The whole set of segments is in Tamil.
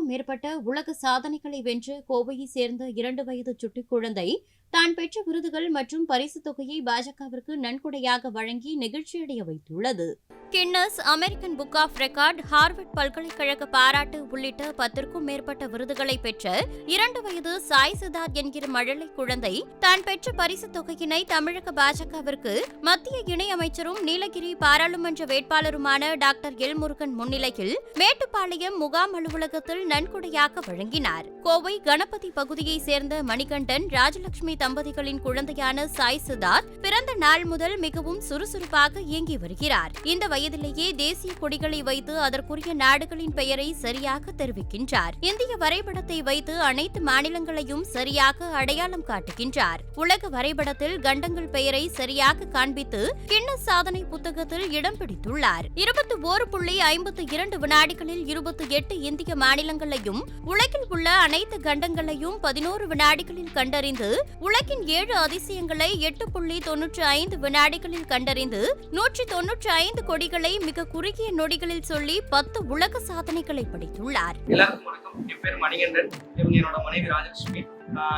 பத்திற்கும் மேற்பட்ட உலக சாதனைகளை வென்ற கோவையை சேர்ந்த இரண்டு வயது சுட்டி குழந்தை தான் பெற்ற விருதுகள் மற்றும் பரிசுத் தொகையை பாஜகவிற்கு நன்கொடையாக வழங்கி நெகிழ்ச்சியடைய வைத்துள்ளது. Guinness American book of record Harvard பல்கலைக்கழக பாராட்டு உள்ளிட்ட பத்திற்கும் மேற்பட்ட விருதுகளை பெற்ற இரண்டு வயது சாய் சித்தார்த் என்கிற மழலை குழந்தை தான் பெற்ற பரிசு தொகையினை தமிழக பாஜகவிற்கு மத்திய இணையமைச்சரும் நீலகிரி பாராளுமன்ற வேட்பாளருமான டாக்டர் எல் முருகன் முன்னிலையில் மேட்டுப்பாளையம் முகாம் அலுவலகத்தில் நன்கொடையாக வழங்கினார். கோவை கணபதி பகுதியைச் சேர்ந்த மணிகண்டன் ராஜலட்சுமி தம்பதிகளின் குழந்தையான சாய் சித்தார்த் பிறந்த நாள் முதல் மிகவும் சுறுசுறுப்பாக இயங்கி வருகிறார். இந்த வயதிலேயே தேசிய கொடிகளை வைத்து அதற்குரிய நாடுகளின் பெயரை சரியாக தெரிவிக்கின்றார். இந்திய வரைபடத்தை வைத்து அனைத்து மாநிலங்களையும் சரியாக அடையாளம் காட்டுகின்றார். உலக வரைபடத்தில் கண்டங்கள் பெயரை சரியாக காண்பித்து கிண்ண சாதனை புத்தகத்தில் இடம் பிடித்துள்ளார். இருபத்தி ஓரு புள்ளி ஐம்பத்தி இரண்டு வினாடிகளில் இருபத்தி எட்டு இந்திய மாநிலங்களையும் உலகில் உள்ள அனைத்து கண்டங்களையும் பதினோரு வினாடிகளில் கண்டறிந்து உலகின் ஏழு அதிசயங்களை எட்டு புள்ளி தொன்னூற்றி ஐந்து வினாடிகளில் கண்டறிந்து நூற்றி தொன்னூற்றி ஐந்து கொடிகளை மிக குறுகிய நொடிகளில் சொல்லி பத்து உலக சாதனைகளை படைத்துள்ளார். எல்லாருக்கும் வணக்கம். என் பேர் மணிகண்டன். இவங்க என்னோட மனைவி ராஜலட்சுமி.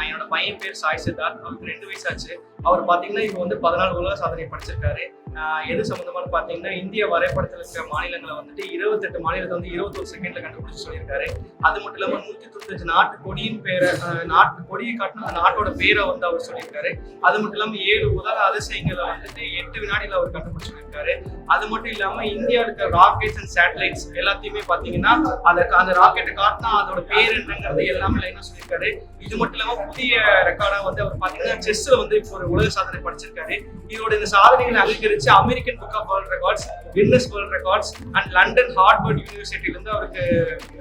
என்னோட பையன் பேர் சாய் சித்தார்த். அவருக்கு ரெண்டு வயசு ஆச்சு அவர் பாத்தீங்கன்னா இப்போ வந்து பதினாலு உலக சாதனை படிச்சிருக்காரு. எது சம்பந்தமான பாத்தீங்கன்னா இந்திய வரைபடத்தில் இருக்கிற மாநிலங்களை வந்துட்டு இருபத்தெட்டு மாநிலத்தை வந்து இருபத்தொரு செகண்ட்ல கண்டுபிடிச்சு சொல்லியிருக்காரு. அது மட்டும் இல்லாம நூத்தி தொண்ணூத்தஞ்சு நாட்டு கொடியின் பேரை நாட்டு கொடியை காட்டின அந்த நாட்டோட பேரை வந்து அவர் சொல்லியிருக்காரு. அது மட்டும் இல்லாம ஏழு உலக அதிசயங்களை வந்து பத்து வினாடியில் அவர் கண்டுபிடிச்சிருக்காரு. அது மட்டும் இல்லாம இந்தியா இருக்க ராக்கெட்ஸ் அண்ட் சேட்டலைட்ஸ் எல்லாத்தையுமே பாத்தீங்கன்னா அந்த அந்த ராக்கெட்டை காட்டினா அதோட பேர் என்னங்கிறது எல்லாமே லைனா சொல்லியிருக்காரு. இது மட்டும் இல்லாம புதிய ரெக்கார்டா வந்து அவர் பாத்தீங்கன்னா செஸ்ல வந்து இப்போ ஒரு உலக சாதனை படிச்சிருக்காரு. இதோட இந்த சாதனைகளை அங்கீகரிச்சு American book of world records Guinness world records and London Harvard யூனிவர்சிட்டில இருந்து அவருக்கு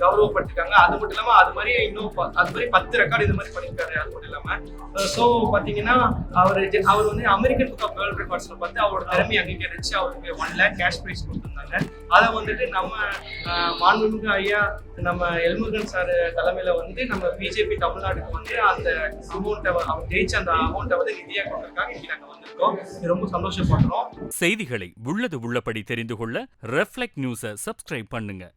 கௌரவப்படுத்திருக்காங்க. அது மட்டும் இல்லாம அது மாதிரி இன்னும் அது மாதிரி பத்து ரெக்கார்டு இது மாதிரி பண்ணியிருக்காரு. அது மட்டும் இல்லாம ஸோ பாத்தீங்கன்னா அவர் அவர் வந்து அமெரிக்கன் புக் ஆஃப் வேர்ல்ட் ரெக்கார்ட்ஸ்ல பார்த்து அவரோட திறமையை அங்கீகரிச்சு அவருக்கு ஒன் லேக் கேஷ் ப்ரைஸ் கொடுத்துருந்தாங்க. அதை வந்துட்டு நம்ம மாண்புமிகு ஐயா நம்ம எல்முருகன் சார் தலைமையில வந்து நம்ம பிஜேபி தமிழ்நாட்டுக்கு வந்து அந்த அமௌண்ட்டை அவர் ஜெயிச்ச அந்த அமௌண்ட்டை வந்து நிதியாக கொண்டிருக்காங்க. இன்னைக்கு நாங்கள் வந்திருக்கோம். ரொம்ப சந்தோஷப்படுறோம். செய்திகளை உள்ளது உள்ளபடி தெரிந்து கொள்ள ரெஃப்ளெக்ட் நியூஸை சப்ஸ்கிரைப் பண்ணுங்க.